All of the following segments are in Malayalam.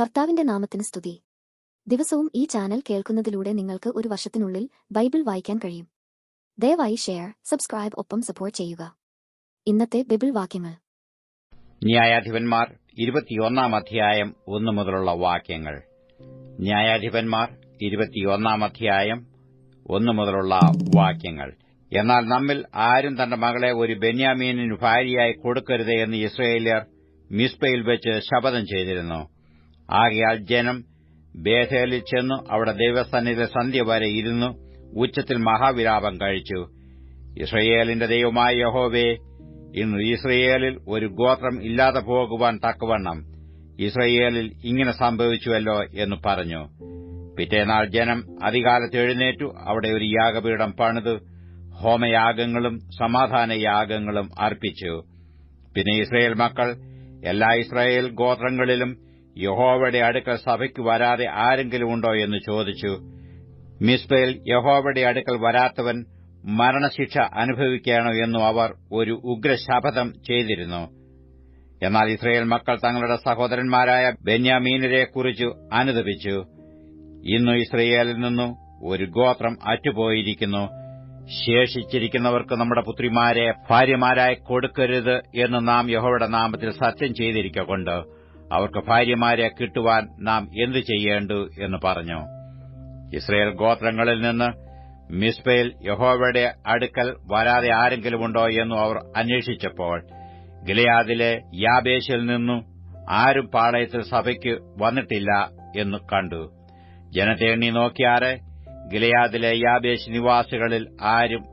കർത്താവിന്റെ നാമത്തിന് സ്തുതി. ദിവസവും ഈ ചാനൽ കേൾക്കുന്നതിലൂടെ നിങ്ങൾക്ക് ഒരു വർഷത്തിനുള്ളിൽ ബൈബിൾ വായിക്കാൻ കഴിയും. ദയവായി ഷെയർ സബ്സ്ക്രൈബ് ഒപ്പം സപ്പോർട്ട് ചെയ്യുക. ഇന്നത്തെ ബൈബിൾ വാക്യങ്ങൾ. ന്യായാധിപന്മാർ ഇരുപത്തിയൊന്നാം അധ്യായം ഒന്നു മുതലുള്ള വാക്യങ്ങൾ. ന്യായാധിപന്മാർ ഇരുപത്തിയൊന്നാം അധ്യായം ഒന്നു മുതലുള്ള വാക്യങ്ങൾ. എന്നാൽ നമ്മിൽ ആരും തന്റെ മകളെ ഒരു ബെന്യാമീനിന് ഭാര്യയായി കൊടുക്കരുത് എന്ന് ഇസ്രയേലിയർ മിസ്ബയിൽ വെച്ച് ശപഥം ചെയ്തിരുന്നു. ആകയാൽ ജനം ബേഥേലിൽ ചെന്നു അവിടെ ദൈവസന്നിധി സന്ധ്യ വരെ ഇരുന്നു ഉച്ചത്തിൽ മഹാവിലാപം കഴിച്ചു. ഇസ്രയേലിന്റെ ദൈവമായ യഹോവേ ഇന്ന് ഇസ്രയേലിൽ ഒരു ഗോത്രം ഇല്ലാതെ പോകുവാൻ തക്കവണ്ണം ഇസ്രയേലിൽ ഇങ്ങനെ സംഭവിച്ചുവല്ലോ എന്ന് പറഞ്ഞു. പിറ്റേനാൾ ജനം അധികാലത്ത് എഴുന്നേറ്റു. അവിടെ ഒരു യാഗപീഠം പണിത്. ഹോമയാഗങ്ങളും സമാധാനയാഗങ്ങളും അർപ്പിച്ചു. പിന്നെ ഇസ്രയേൽ മക്കൾ എല്ലാ ഇസ്രായേൽ ഗോത്രങ്ങളിലും യഹോവയുടെ അടുക്കൽ സഭയ്ക്ക് വരാതെ ആരെങ്കിലും ഉണ്ടോ എന്ന് ചോദിച്ചു. മിസ്ബയിൽ യഹോവയുടെ അടുക്കൽ വരാത്തവൻ മരണശിക്ഷ അനുഭവിക്കണോ എന്നും അവർ ഒരു ഉഗ്രശപഥം ചെയ്തിരുന്നു. എന്നാൽ ഇസ്രയേൽ മക്കൾ തങ്ങളുടെ സഹോദരന്മാരായ ബെന്യാമീനരെക്കുറിച്ചു അനുദപിച്ചു. ഇന്നു ഇസ്രയേലിൽ നിന്നു ഒരു ഗോത്രം അറ്റുപോയിരിക്കുന്നു. ശേഷിച്ചിരിക്കുന്നവർക്ക് നമ്മുടെ പുത്രിമാരെ ഭാര്യമാരായി കൊടുക്കരുത് എന്ന് നാം യഹോയുടെ നാമത്തിൽ സത്യം ചെയ്തിരിക്കൊണ്ട് അവർക്ക് ഭാര്യമാരെ കിട്ടുവാൻ നാം എന്തു ചെയ്യേണ്ടു എന്ന് പറഞ്ഞു. ഇസ്രയേൽ ഗോത്രങ്ങളിൽ നിന്ന് മിസ്ബയിൽ യഹോവയുടെ അടുക്കൽ വരാതെ ആരെങ്കിലുമുണ്ടോ എന്നു അവർ അന്വേഷിച്ചപ്പോൾ ഗിലയാദിലെ യാബേശിൽ നിന്നും ആരും പാളയത്തിൽ സഭയ്ക്ക് വന്നിട്ടില്ല എന്ന് കണ്ടു. ജനത്തെ എണ്ണി നോക്കിയാറെ ഗിലയാദിലെ യാബേശ് നിവാസികളിൽ ആരും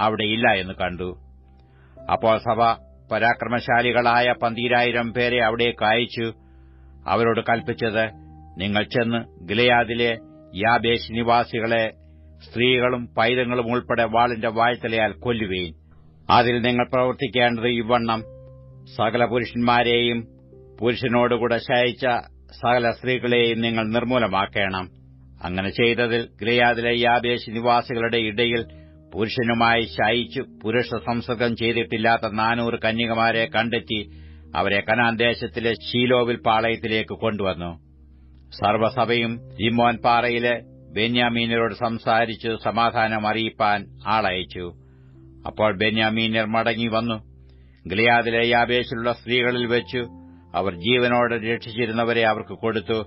അവിടെയില്ല എന്ന് കണ്ടു. അപ്പോൾ സഭ പരാക്രമശാലികളായ പന്തീരായിരം പേരെ അവിടേക്ക് അയച്ചു. അവരോട് കൽപ്പിച്ചത് നിങ്ങൾ ചെന്ന് ഗിലയാദിലെ യാബേശ് നിവാസികളെ സ്ത്രീകളും പൈതങ്ങളും ഉൾപ്പെടെ വാളിന്റെ വാഴ്ത്തലയാൽ കൊല്ലുവേൻ. അതിൽ നിങ്ങൾ പ്രവർത്തിക്കേണ്ടത് ഇവണ്ണം സകല പുരുഷന്മാരെയും പുരുഷനോടുകൂടെ ശയിച്ച സകല സ്ത്രീകളെയും നിങ്ങൾ നിർമൂലമാക്കണം അങ്ങനെ ചെയ്തതിൽ ഗിലയാദിലെ യാബേശ് നിവാസികളുടെ ഇടയിൽ പുരുഷനുമായി ശയിച്ചു പുരുഷ സംസർഗം ചെയ്തിട്ടില്ലാത്ത നാനൂറ് കന്യകമാരെ കണ്ടെത്തി അവരെ കനാൻ ദേശത്തിലെ ഷീലോവിൽ പാളയത്തിലേക്ക് കൊണ്ടുവന്നു. സർവസഭയും ജിമോൻ പാറയിലെ ബെന്യാമീനരോട് സംസാരിച്ച് സമാധാനം അറിയിപ്പാൻ ആളയച്ചു. അപ്പോൾ ബെന്യാമീനർ മടങ്ങി വന്നു. ഗിലയാദിലെ യാബേശിലുള്ള സ്ത്രീകളിൽ വെച്ചു അവർ ജീവനോടെ രക്ഷിച്ചിരുന്നവരെ അവർക്ക് കൊടുത്തു.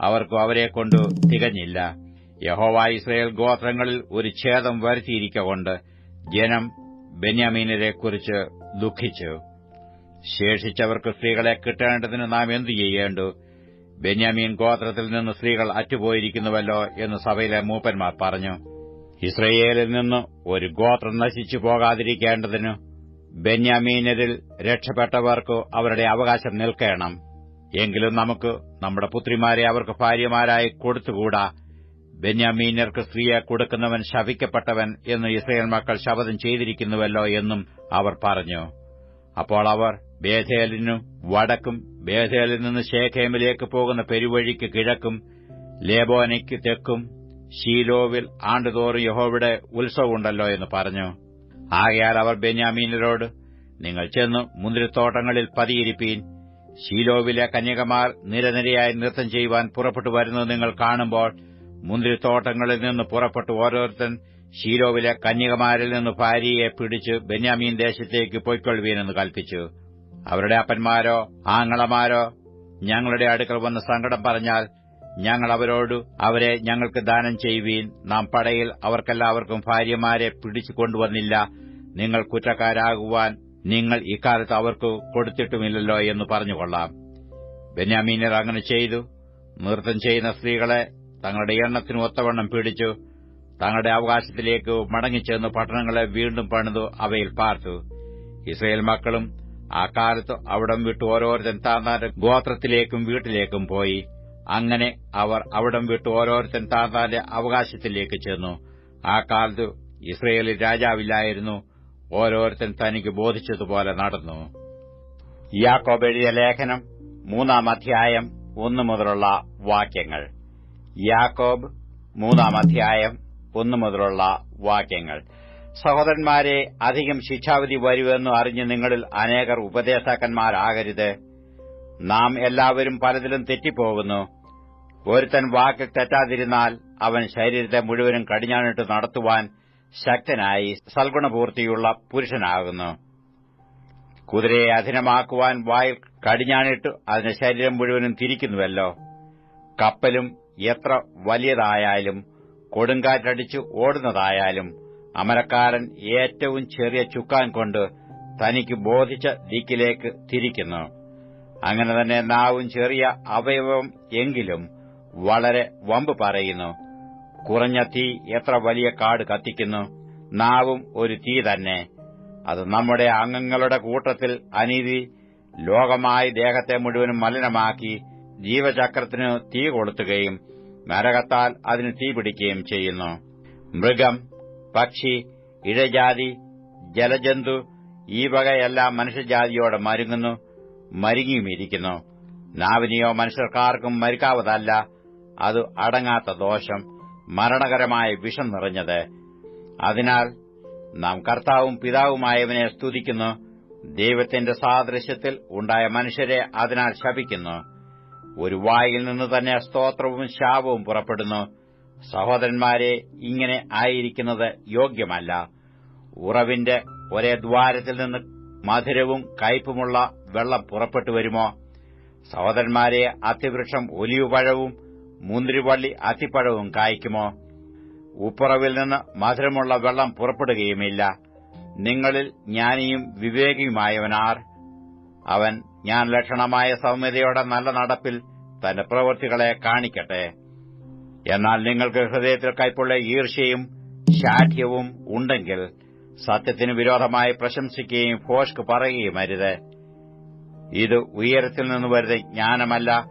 അവർക്കും അവരെക്കൊണ്ടു തികഞ്ഞില്ല. യഹോവ ഇസ്രയേൽ ഗോത്രങ്ങളിൽ ഒരു ഛേദം വരുത്തിയിരിക്കൊണ്ട് ജനം ബെന്യാമീനരെക്കുറിച്ച് ദുഃഖിച്ചു. ശേഷിച്ചവർക്ക് സ്ത്രീകളെ കിട്ടേണ്ടതിന് നാം എന്തു ചെയ്യേണ്ടു? ബെന്യാമീൻ ഗോത്രത്തിൽ നിന്ന് സ്ത്രീകൾ അറ്റുപോയിരിക്കുന്നുവല്ലോ എന്ന് സഭയിലെ മൂപ്പന്മാർ പറഞ്ഞു. ഇസ്രയേലിൽ നിന്ന് ഒരു ഗോത്രം നശിച്ചു പോകാതിരിക്കേണ്ടതിന് ബെന്യാമീനരിൽ രക്ഷപ്പെട്ടവർക്ക് അവരുടെ അവകാശം നിൽക്കണം. എങ്കിലും നമുക്ക് നമ്മുടെ പുത്രിമാരെ അവർക്ക് ഭാര്യമാരായി കൊടുത്തുകൂടാ? ബെന്യാമീനർക്ക് സ്ത്രീയെ കൊടുക്കുന്നവൻ ശവിക്കപ്പെട്ടവൻ എന്ന് ഇസ്രയേൽ മക്കൾ ശപഥം ചെയ്തിരിക്കുന്നുവല്ലോ എന്നും അവർ പറഞ്ഞു. അപ്പോൾ അവർ ബേഥേലിനും വടക്കും ബേഥേലിൽ നിന്ന് ശേഖേമിലേക്ക് പോകുന്ന പെരുവഴിക്ക് കിഴക്കും ലേബോനയ്ക്ക് തെക്കും ഷീലോവിൽ ആണ്ടുതോറും യഹോവിടെ ഉത്സവമുണ്ടല്ലോ എന്ന് പറഞ്ഞു. ആകയാൽ അവർ ബെന്യാമീനരോട് നിങ്ങൾ ചെന്ന് മുന്തിരിത്തോട്ടങ്ങളിൽ പതിയിരിപ്പീൻ ഷീലോവിലെ കന്യകമാർ നിരനിരയായി നൃത്തം ചെയ്യുവാൻ പുറപ്പെട്ടു വരുന്നത് നിങ്ങൾ കാണുമ്പോൾ മുന്തിരിത്തോട്ടങ്ങളിൽ നിന്ന് പുറപ്പെട്ടു ഓരോരുത്തൻ ഷീലോവിലെ കന്യകമാരിൽ നിന്ന് ഭാര്യയെ പിടിച്ച് ബെന്യാമീൻ ദേശത്തേക്ക് പൊയ്ക്കൊള്ളുവീനെന്ന് കൽപ്പിച്ചു. അവരുടെ അപ്പന്മാരോ ആങ്ങളമാരോ ഞങ്ങളുടെ അടുക്കൽ വന്ന് സങ്കടം പറഞ്ഞാൽ ഞങ്ങൾ അവരോട് അവരെ ഞങ്ങൾക്ക് ദാനം ചെയ്യുവീൻ. നാം പടയിൽ അവർക്കെല്ലാവർക്കും ഭാര്യമാരെ പിടിച്ചു കൊണ്ടുവന്നില്ല. നിങ്ങൾ കുറ്റക്കാരാകുവാൻ നിങ്ങൾ ഇക്കാലത്ത് അവർക്ക് കൊടുത്തിട്ടുമില്ലല്ലോ എന്ന് പറഞ്ഞുകൊള്ളാം. ബെന്യാമീനർ അങ്ങനെ ചെയ്തു. നൃത്തം ചെയ്യുന്ന സ്ത്രീകളെ തങ്ങളുടെ എണ്ണത്തിന് ഒത്തവണ്ണം പീഡിച്ചു. തങ്ങളുടെ അവകാശത്തിലേക്ക് മടങ്ങിച്ചെന്ന് പട്ടണങ്ങളെ വീണ്ടും പണിതു അവയിൽ പാർത്തു. ഇസ്രയേൽ മക്കളും ആ കാലത്ത് അവിടം വിട്ട് ഓരോരുത്തൻ താന്താന്റെ ഗോത്രത്തിലേക്കും വീട്ടിലേക്കും പോയി. അങ്ങനെ അവർ അവിടം വിട്ട് ഓരോരുത്തൻ താന്താന്റെ അവകാശത്തിലേക്ക് ചെന്നു. ആ കാലത്ത് ഇസ്രയേലിൽ രാജാവില്ലായിരുന്നു. ഓരോരുത്തൻ തനിക്ക് ബോധിച്ചതുപോലെ നടന്നു. യാക്കോബ് എഴുതിയ ലേഖനം മൂന്നാം അധ്യായം ഒന്നു മുതലുള്ള വാക്യങ്ങൾ. യാക്കോബ് മൂന്നാം അധ്യായം ഒന്നു മുതലുള്ള വാക്യങ്ങൾ. സഹോദരന്മാരെ അധികം ശിക്ഷാവിധി വരുമെന്ന് അറിഞ്ഞ് നിങ്ങളിൽ അനേകർ ഉപദേശാക്കന്മാരാകരുത് നാം എല്ലാവരും പലതിലും തെറ്റിപ്പോകുന്നു. ഒരുത്തൻ വാക്കിൽ തെറ്റാതിരുന്നാൽ അവൻ ശരീരത്തെ മുഴുവനും കടിഞ്ഞാണിട്ട് നടത്തുവാൻ ശക്തനായി സൽഗുണപൂർത്തിയുള്ള പുരുഷനാകുന്നു. കുതിരയെ അധീനമാക്കുവാൻ വായിൽ കടിഞ്ഞാണിട്ട് അതിന്റെ ശരീരം മുഴുവനും തിരിക്കുന്നുവല്ലോ. കപ്പലും എത്ര വലിയതായാലും കൊടുങ്കാറ്റടിച്ച് ഓടുന്നതായാലും അമരക്കാരൻ ഏറ്റവും ചെറിയ ചുക്കാൻ കൊണ്ട് തനിക്ക് ബോധിച്ച ദിക്കിലേക്ക് തിരിക്കുന്നു. അങ്ങനെ തന്നെ നാവും ചെറിയ അവയവം എങ്കിലും വളരെ വമ്പ് പറയുന്നു. കുറഞ്ഞ തീ എത്ര വലിയ കാട് കത്തിക്കുന്നു. നാവും ഒരു തീ തന്നെ. അത് നമ്മുടെ അംഗങ്ങളുടെ കൂട്ടത്തിൽ അനീതി ലോകമായി ദേഹത്തെ മുഴുവനും മലിനമാക്കി ജീവചക്രത്തിന് തീ കൊളുത്തുകയും നരകത്താൽ അതിന് തീ പിടിക്കുകയും ചെയ്യുന്നു. മൃഗം പക്ഷി ഇഴജാതി ജലജന്തു ഈ വകയെല്ലാം മനുഷ്യജാതിയോടെ മരുങ്ങുന്നു മരുങ്ങിയുമിരിക്കുന്നു നാവിനെയോ മനുഷ്യർക്കാർക്കും മരിക്കാവതല്ല അത് അടങ്ങാത്ത ദോഷം മരണകരമായ വിഷം നിറഞ്ഞത്. അതിനാൽ നാം കർത്താവും പിതാവുമായവനെ സ്തുതിക്കുന്നു. ദൈവത്തിന്റെ സാദൃശ്യത്തിൽ ഉണ്ടായ മനുഷ്യരെ അതിനാൽ ശപിക്കുന്നു. ഒരു വായിൽ നിന്ന് തന്നെ സ്തോത്രവും ശാപവും പുറപ്പെടുന്നു. സഹോദരന്മാരെ ഇങ്ങനെ ആയിരിക്കുന്നത് യോഗ്യമല്ല. ഉറവിന്റെ ഒരേ ദ്വാരത്തിൽ നിന്ന് മധുരവും കയ്പുമുള്ള വെള്ളം പുറപ്പെട്ടു വരുമോ? സഹോദരന്മാരെ അത്തിവൃക്ഷം ഒലിവുപഴവും മുന്തിരിവള്ളി അത്തിപ്പഴവും കായ്ക്കുമോ? ഉപ്പുറവിൽ നിന്ന് മധുരമുള്ള വെള്ളം പുറപ്പെടുകയുമില്ല. നിങ്ങളിൽ ജ്ഞാനിയും വിവേകിയുമായവനാർ. അവൻ ഞാൻ ലക്ഷണമായ സൗമ്യതയോടെ നല്ല നടപ്പിൽ തന്റെ പ്രവൃത്തികളെ കാണിക്കട്ടെ. എന്നാൽ നിങ്ങൾക്ക് ഹൃദയത്തിൽ കൈപ്പുള്ള ഈർഷ്യയും ശാഠ്യവും ഉണ്ടെങ്കിൽ സത്യത്തിന് വിരോധമായി പ്രശംസിക്കുകയും ഫോഷ്ക് പറയുകയും അരുത്. ഇത് ഉയരത്തിൽ നിന്ന് വരുന്ന ജ്ഞാനമല്ല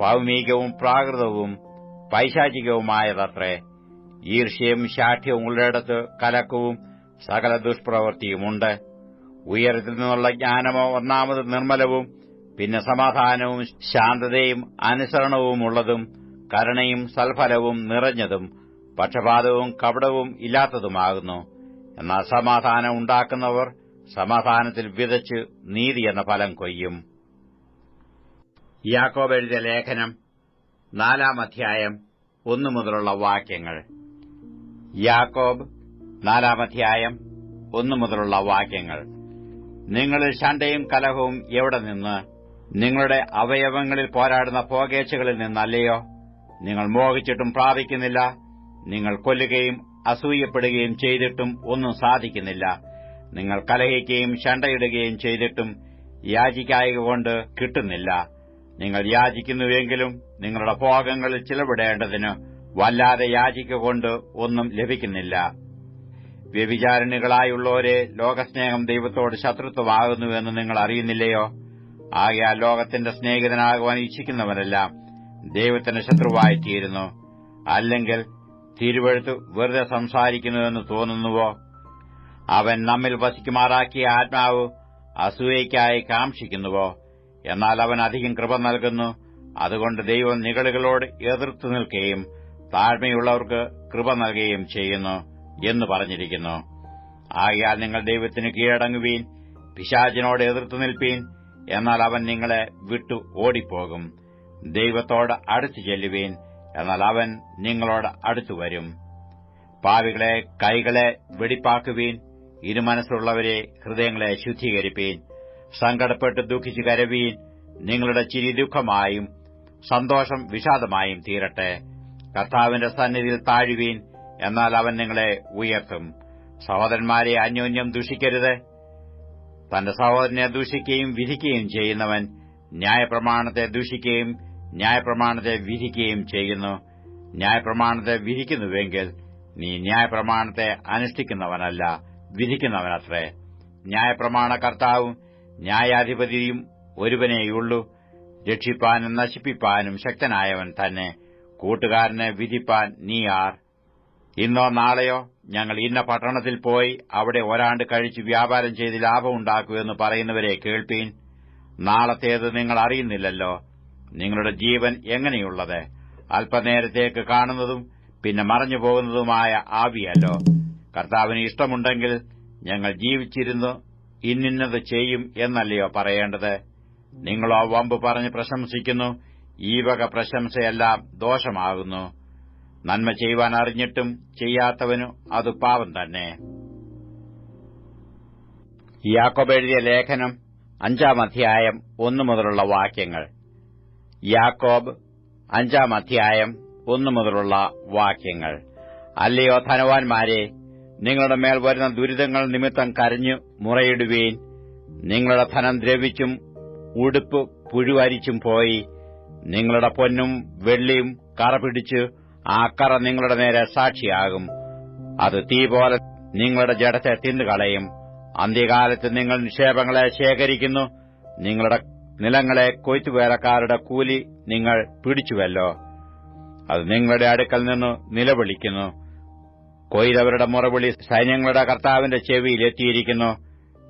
ഭൗമികവും പ്രാകൃതവും പൈശാചികവുമായതത്രേ. ഈർഷ്യയും ശാഠ്യവും ഉള്ളിടത്ത് കലക്കവും സകല ദുഷ്പ്രവൃത്തിയുമുണ്ട്. ഉയരത്തിൽ നിന്നുള്ള ജ്ഞാനമോ ഒന്നാമത് നിർമ്മലവും പിന്നെ സമാധാനവും ശാന്തതയും അനുസരണവുമുള്ളതും കരുണയും സൽഫലവും നിറഞ്ഞതും പക്ഷപാതവും കപടവും ഇല്ലാത്തതുമാകുന്നു. എന്നാൽ സമാധാനം ഉണ്ടാക്കുന്നവർ സമാധാനത്തിൽ വിതച്ച് നീതി എന്ന ഫലം കൊയ്യും. യാക്കോബ് എഴുതിയ ലേഖനം നാലാം അധ്യായം ഒന്നു മുതലുള്ള വാക്യങ്ങൾ. യാക്കോബ് നാലാം അധ്യായം ഒന്നു മുതലുള്ള വാക്യങ്ങൾ. നിങ്ങളിൽ ശണ്ടയും കലഹവും എവിടെ നിന്ന്? നിങ്ങളുടെ അവയവങ്ങളിൽ പോരാടുന്ന പോകേച്ചകളിൽ നിന്നല്ലയോ? നിങ്ങൾ മോഹിച്ചിട്ടും പ്രാപിക്കുന്നില്ല. നിങ്ങൾ കൊല്ലുകയും അസൂയപ്പെടുകയും ചെയ്തിട്ടും ഒന്നും സാധിക്കുന്നില്ല. നിങ്ങൾ കലഹിക്കുകയും ശണ്ടയിടുകയും ചെയ്തിട്ടും യാചിക്കായക കൊണ്ട് കിട്ടുന്നില്ല. നിങ്ങൾ യാചിക്കുന്നുവെങ്കിലും നിങ്ങളുടെ ഭോഗങ്ങളിൽ ചിലവിടേണ്ടതിന് വല്ലാതെ യാചിക്കൊണ്ട് ഒന്നും ലഭിക്കുന്നില്ല. വ്യഭിചാരണികളായുള്ളവരെ ലോകസ്നേഹം ദൈവത്തോട് ശത്രുത്വമാകുന്നുവെന്ന് നിങ്ങൾ അറിയുന്നില്ലയോ? ആകയാൽ ലോകത്തിന്റെ സ്നേഹിതനാകുവാൻ ഇച്ഛിക്കുന്നവരെല്ലാം ദൈവത്തിന്റെ ശത്രുവായിത്തീരുന്നു. അല്ലെങ്കിൽ തിരുവഴുത്ത് വെറുതെ സംസാരിക്കുന്നുവെന്ന് തോന്നുന്നുവോ? അവൻ നമ്മിൽ വസിക്കുമാറാക്കിയ ആത്മാവ് അസൂയയ്ക്കായി കാക്ഷിക്കുന്നുവോ? എന്നാൽ അവൻ അധികം കൃപ നൽകുന്നു. അതുകൊണ്ട് ദൈവം നികളുകളോട് എതിർത്തു നിൽക്കുകയും താഴ്മയുള്ളവർക്ക് കൃപ നൽകുകയും ചെയ്യുന്നു. എന്ന് പറഞ്ഞിരിക്കുന്നു. ആകയാൽ നിങ്ങൾ ദൈവത്തിന് കീഴടങ്ങുവീൻ പിശാചിനോട് എതിർത്തു നിൽപ്പീൻ എന്നാൽ അവൻ നിങ്ങളെ വിട്ടു ഓടിപ്പോകും. ദൈവത്തോട് അടുത്തു ചെല്ലുവീൻ എന്നാൽ അവൻ നിങ്ങളോട് അടുത്തു വരും. പാവികളെ കൈകളെ വെടിപ്പാക്കുവീൻ ഇരുമനസ്സുള്ളവരെ ഹൃദയങ്ങളെ ശുദ്ധീകരിപ്പീൻ. സങ്കടപ്പെട്ട് ദുഃഖിച്ചു കരവീൻ നിങ്ങളുടെ ചിരി ദുഃഖമായും സന്തോഷം വിഷാദമായും തീരട്ടെ. കർത്താവിന്റെ സന്നിധിയിൽ താഴുവീൻ എന്നാൽ അവൻ നിങ്ങളെ ഉയർത്തും. സഹോദരന്മാരെ അന്യോന്യം ദൂഷിക്കരുത്. തന്റെ സഹോദരനെ ദൂഷിക്കുകയും വിധിക്കുകയും ചെയ്യുന്നവൻ ന്യായപ്രമാണത്തെ ദൂഷിക്കുകയും ന്യായപ്രമാണത്തെ വിധിക്കുകയും ചെയ്യുന്നു. ന്യായപ്രമാണത്തെ വിധിക്കുന്നുവെങ്കിൽ നീ ന്യായപ്രമാണത്തെ അനുഷ്ഠിക്കുന്നവനല്ല വിധിക്കുന്നവനത്രേ. ന്യായപ്രമാണ കർത്താവും ന്യായാധിപതിയും ഒരുവനേയുള്ളൂ. രക്ഷിപ്പാനും നശിപ്പിപ്പാനും ശക്തനായവൻ തന്നെ. കൂട്ടുകാരനെ വിധിപ്പാൻ നീ ആർ. ഇന്നോ നാളെയോ ഞങ്ങൾ ഇന്ന പട്ടണത്തിൽ പോയി അവിടെ ഒരാണ്ട് കഴിച്ച് വ്യാപാരം ചെയ്ത് ലാഭമുണ്ടാക്കുമെന്ന് പറയുന്നവരെ കേൾപ്പീൻ. നാളത്തേത് നിങ്ങൾ അറിയുന്നില്ലല്ലോ. നിങ്ങളുടെ ജീവൻ എങ്ങനെയുള്ളത്? അല്പനേരത്തേക്ക് കാണുന്നതും പിന്നെ മറഞ്ഞു പോകുന്നതുമായ ആവിയല്ലോ. കർത്താവിന് ഇഷ്ടമുണ്ടെങ്കിൽ ഞങ്ങൾ ജീവിച്ചിരുന്നു ഇന്നിന്നത് ചെയ്യും എന്നല്ലയോ പറയേണ്ടത്? നിങ്ങളോ വമ്പ് പറഞ്ഞ് പ്രശംസിക്കുന്നു ഈ വക പ്രശംസയെല്ലാം ദോഷമാകുന്നു. നന്മ ചെയ്യുവാൻ അറിഞ്ഞിട്ടും ചെയ്യാത്തവനു അത് പാവം തന്നെ. യാക്കോബ് എഴുതിയ ലേഖനം അഞ്ചാം അധ്യായം ഒന്നു മുതലുള്ള വാക്യങ്ങൾ. യാക്കോബ് അഞ്ചാം അധ്യായം ഒന്നു മുതലുള്ള വാക്യങ്ങൾ. അല്ലയോ ധനവാന്മാരെ നിങ്ങളുടെ മേൽ വരുന്ന ദുരിതങ്ങൾ നിമിത്തം കരഞ്ഞു മുറയിടുവീൻ. നിങ്ങളുടെ ധനം ദ്രവിച്ചും ഉടുപ്പ് പുഴുവരിച്ചും പോയി. നിങ്ങളുടെ പൊന്നും വെള്ളിയും കറ പിടിച്ച് ആ നിങ്ങളുടെ നേരെ സാക്ഷിയാകും. അത് തീ പോലെ നിങ്ങളുടെ ജഡത്തെ തിന്നുകളയും. അന്ത്യകാലത്ത് നിങ്ങൾ നിക്ഷേപങ്ങളെ ശേഖരിക്കുന്നു. നിങ്ങളുടെ നിലങ്ങളെ കൊയ്ത്തുവേലക്കാരുടെ കൂലി നിങ്ങൾ പിടിച്ചുവല്ലോ. അത് നിങ്ങളുടെ അടുക്കൽ നിന്ന് നിലവിളിക്കുന്നു. കൊയ്തവരുടെ മുറവിളി സൈന്യങ്ങളുടെ കർത്താവിന്റെ ചെവിയിൽ എത്തിയിരിക്കുന്നു.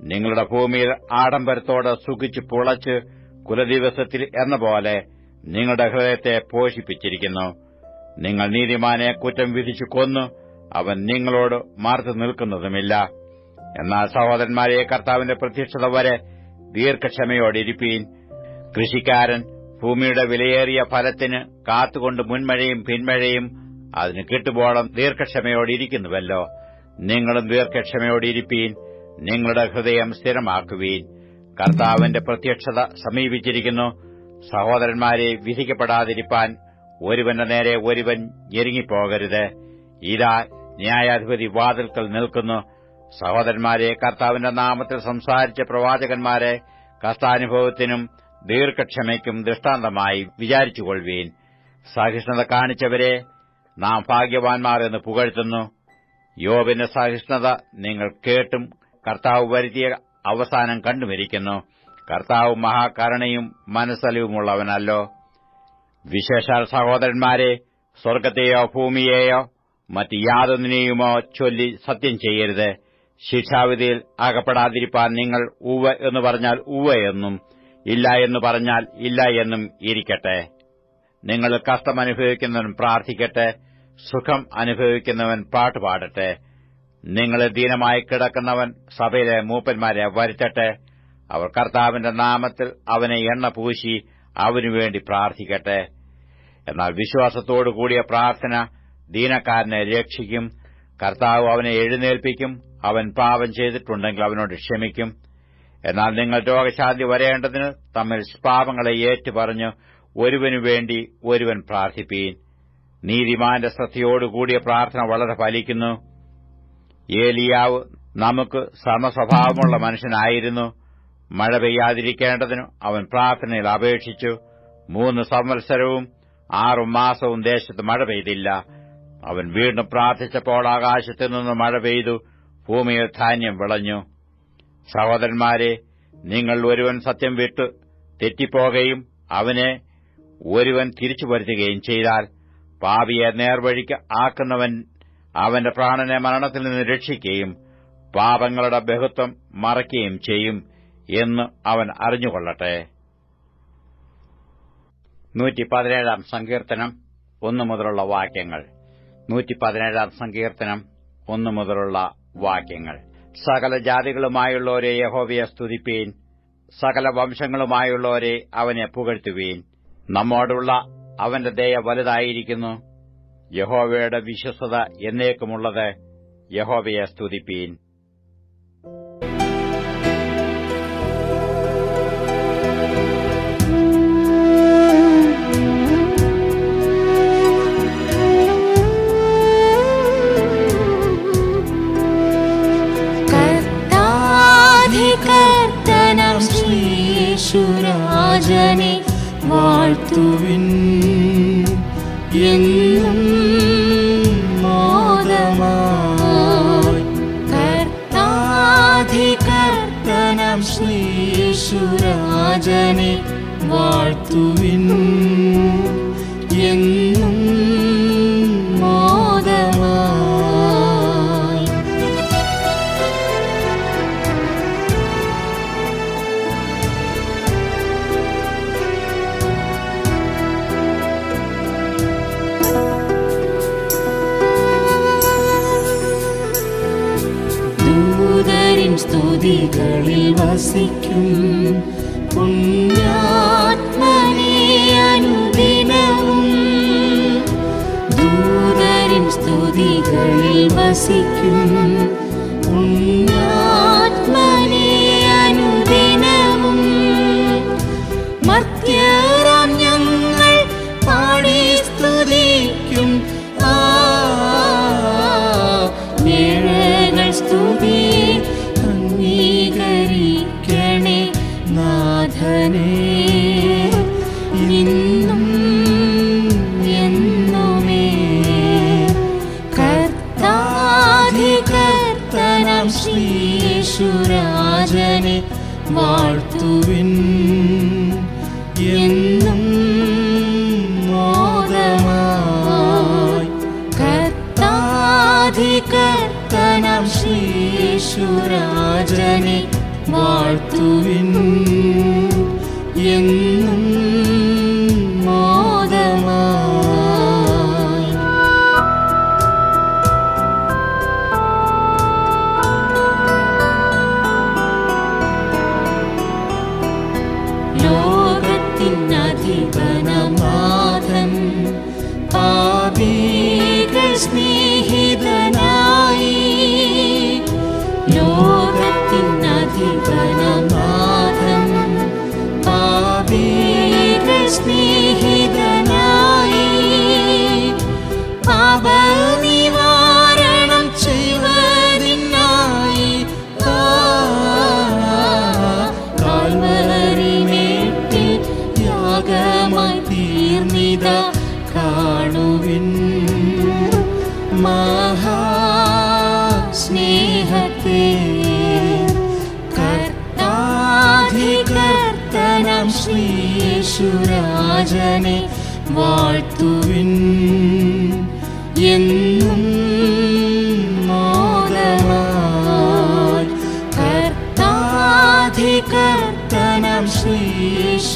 നിങ്ങളുടെ ഭൂമിയിൽ ആഡംബരത്തോടെ സുഖിച്ച് പുളച്ച് കുലദിവസത്തിൽ എന്ന പോലെ നിങ്ങളുടെ ഹൃദയത്തെ പോഷിപ്പിച്ചിരിക്കുന്നു. നിങ്ങൾ നീതിമാനെ കുറ്റം വിധിച്ചു കൊന്നു. അവൻ നിങ്ങളോട് മാർത്തു നിൽക്കുന്നതുമില്ല. എന്നാൽ സഹോദരന്മാരെ കർത്താവിന്റെ പ്രത്യക്ഷത വരെ ദീർഘക്ഷമയോടിരിപ്പീൻ കൃഷിക്കാരൻ ഭൂമിയുടെ വിലയേറിയ ഫലത്തിന് കാത്തുകൊണ്ട് മുൻമഴയും പിൻമഴയും അതിന് കിട്ടുപോളം ദീർഘക്ഷമയോടിരിക്കുന്നുവല്ലോ നിങ്ങളും ദീർഘക്ഷമയോടിരിപ്പീൻ നിങ്ങളുടെ ഹൃദയം സ്ഥിരമാക്കുവീൻ. കർത്താവിന്റെ പ്രത്യക്ഷത സമീപിച്ചിരിക്കുന്നു. സഹോദരന്മാരെ വിധിക്കപ്പെടാതിരിപ്പാൻ ഒരുവന്റെ നേരെ ഒരുവൻ ഞെരുങ്ങിപ്പോകരുത്. ഇതാ ന്യായാധിപതി വാതിൽക്കൽ നിൽക്കുന്നു. സഹോദരന്മാരെ കർത്താവിന്റെ നാമത്തിൽ സംസാരിച്ച പ്രവാചകന്മാരെ കഷ്ടാനുഭവത്തിനും ദീർഘക്ഷമയ്ക്കും ദൃഷ്ടാന്തമായി വിചാരിച്ചുകൊള്ളുവീൻ. സഹിഷ്ണുത കാണിച്ചവരെ നാം ഭാഗ്യവാൻമാർ എന്ന് പുകഴ്ത്തുന്നു. യോബിന്റെ സഹിഷ്ണുത നിങ്ങൾ കേട്ടും കർത്താവ് വരുത്തിയ അവസാനം കണ്ടുമിരിക്കുന്നു. കർത്താവ് മഹാകരുണയും മനസ്സലിവുമുള്ളവനല്ലോ. വിശേഷാൽ സഹോദരന്മാരെ സ്വർഗത്തെയോ ഭൂമിയെയോ മറ്റ് യാതൊന്നിനെയുമോ ചൊല്ലി സത്യം ചെയ്യരുത്. ശിക്ഷാവിധിയിൽ അകപ്പെടാതിരിപ്പാൻ നിങ്ങൾ ഉവ എന്ന് പറഞ്ഞാൽ ഉവ എന്നും ഇല്ല എന്ന് പറഞ്ഞാൽ ഇല്ല എന്നും ഇരിക്കട്ടെ. നിങ്ങൾ കഷ്ടം അനുഭവിക്കുന്നവൻ പ്രാർത്ഥിക്കട്ടെ സുഖം അനുഭവിക്കുന്നവൻ പാട്ടുപാടട്ടെ നിങ്ങൾ ദീനമായി കിടക്കുന്നവൻ സഭയിലെ മൂപ്പന്മാരെ വരുത്തട്ടെ. അവർ കർത്താവിന്റെ നാമത്തിൽ അവനെ എണ്ണ പൂശി അവനുവേണ്ടി പ്രാർത്ഥിക്കട്ടെ. എന്നാൽ വിശ്വാസത്തോടു കൂടിയ പ്രാർത്ഥന ദീനക്കാരനെ രക്ഷിക്കും. കർത്താവ് അവനെ എഴുന്നേൽപ്പിക്കും. അവൻ പാപം ചെയ്തിട്ടുണ്ടെങ്കിൽ അവനോട് ക്ഷമിക്കും. എന്നാൽ നിങ്ങൾ രോഗശാന്തി വരേണ്ടതിന് തമ്മിൽ പാപങ്ങളെ ഏറ്റുപറഞ്ഞ് ഒരുവനു വേണ്ടി ഒരുവൻ പ്രാർത്ഥിപ്പീൻ. നീതിമാന്റെ ശ്രദ്ധയോടുകൂടിയ പ്രാർത്ഥന വളരെ ഫലിക്കുന്നു. ഏലിയാവ് നമുക്ക് സമസ്വഭാവമുള്ള മനുഷ്യനായിരുന്നു. മഴ പെയ്യാതിരിക്കേണ്ടതിനു അവൻ പ്രാർത്ഥനയിൽ അപേക്ഷിച്ചു. മൂന്ന് സംവത്സരവും ആറു മാസവും ദേശത്ത് മഴ പെയ്തില്ല. അവൻ വീണ്ടും പ്രാർത്ഥിച്ചപ്പോൾ ആകാശത്തു നിന്ന് മഴ പെയ്തു. ഭൂമിയിൽ ധാന്യം വിളഞ്ഞു. സഹോദരന്മാരെ നിങ്ങൾ ഒരുവൻ സത്യം വിട്ട് തെറ്റിപ്പോകുകയും അവനെ ഒരുവൻ തിരിച്ചു വരുത്തുകയും ചെയ്താൽ പാപിയെ നേർവഴിക്ക് ആക്കുന്നവൻ അവന്റെ പ്രാണനെ മരണത്തിൽ നിന്ന് രക്ഷിക്കുകയും പാപങ്ങളുടെ ബഹുത്വം മറയ്ക്കുകയും ചെയ്യും. എന്ന് അവൻ അറിഞ്ഞുകൊള്ളട്ടെ. നൂറ്റി പതിനേഴാം സങ്കീർത്തനം ഒന്നു മുതലുള്ള വാക്യങ്ങൾ. നൂറ്റി പതിനേഴാം സങ്കീർത്തനം ഒന്നു മുതലുള്ള വാക്യങ്ങൾ. സകല ജാതികളുമായുള്ളവരെ യഹോവയെ സ്തുതിപ്പീൻ. സകല വംശങ്ങളുമായുള്ളവരെ അവനെ പുകഴ്ത്തുവീൻ. നമ്മോടുള്ള അവന്റെ ദയ വലുതായിരിക്കുന്നു. യഹോവയുടെ വിശ്വസത എന്നേക്കുമുള്ളത് യഹോവയെ സ്തുതിപ്പീൻ. ശ്രീശുരാജനെ വാഴ്ത്തുവിൻ. എന്നും മോദമായി കർത്താധികർത്തനം ശ്രീശുരാജനെ വാഴ്ത്തുവിൻ. വസിക്കും. പുണ്യാത്മനെ അനുദിനവും ദൂതരും സ്തുതികളിൽ വസിക്കും. പുണ്യ രാജനെ വാഴ്ത്തുവിൻ.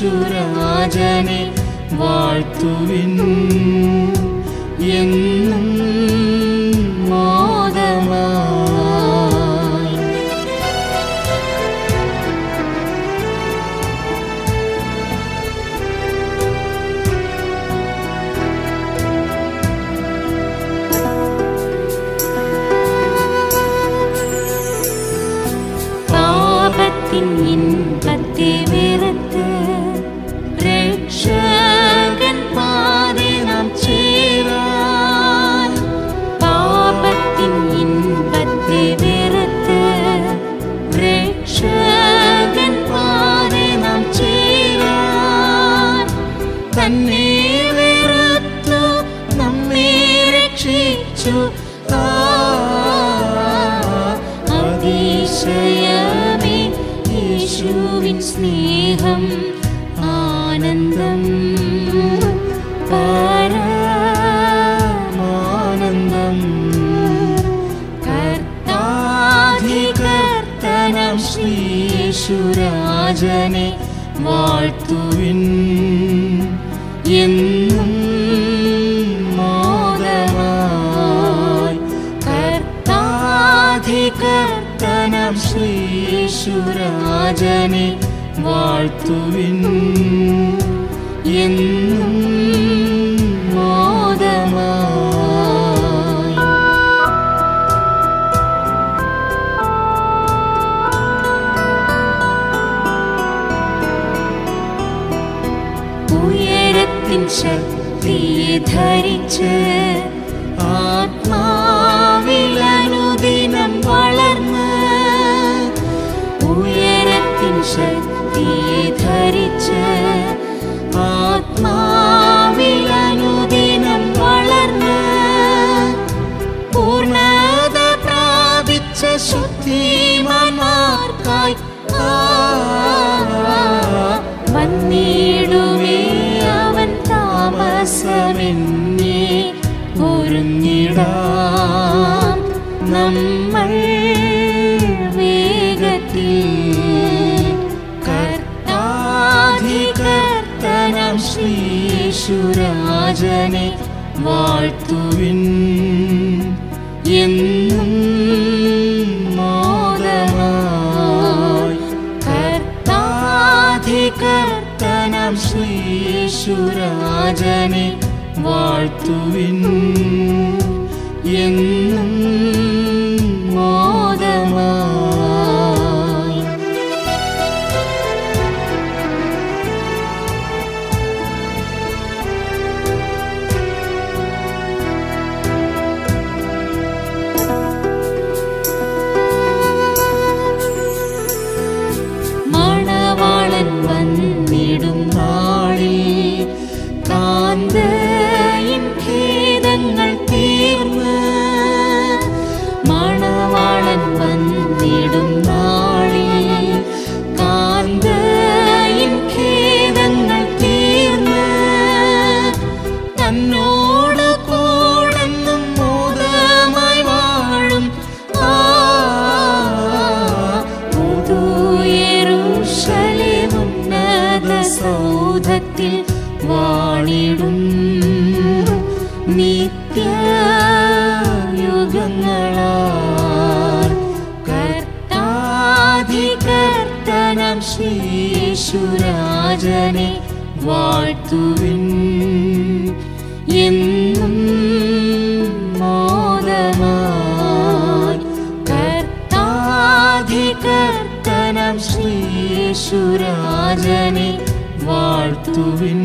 യേശുരാജനെ വാഴ്ത്തുവിൻ. എന്ന് ശക്തിയെ ധരിച്ച് ആത്മാ രാജനെ വാഴ്ത്തുവിൻ. വാഴ്ത്തുവിൻ. എന്നും മോദമായി കർത്താധികർത്തനം ശ്രീശുരാജനെ വാഴ്ത്തുവിൻ.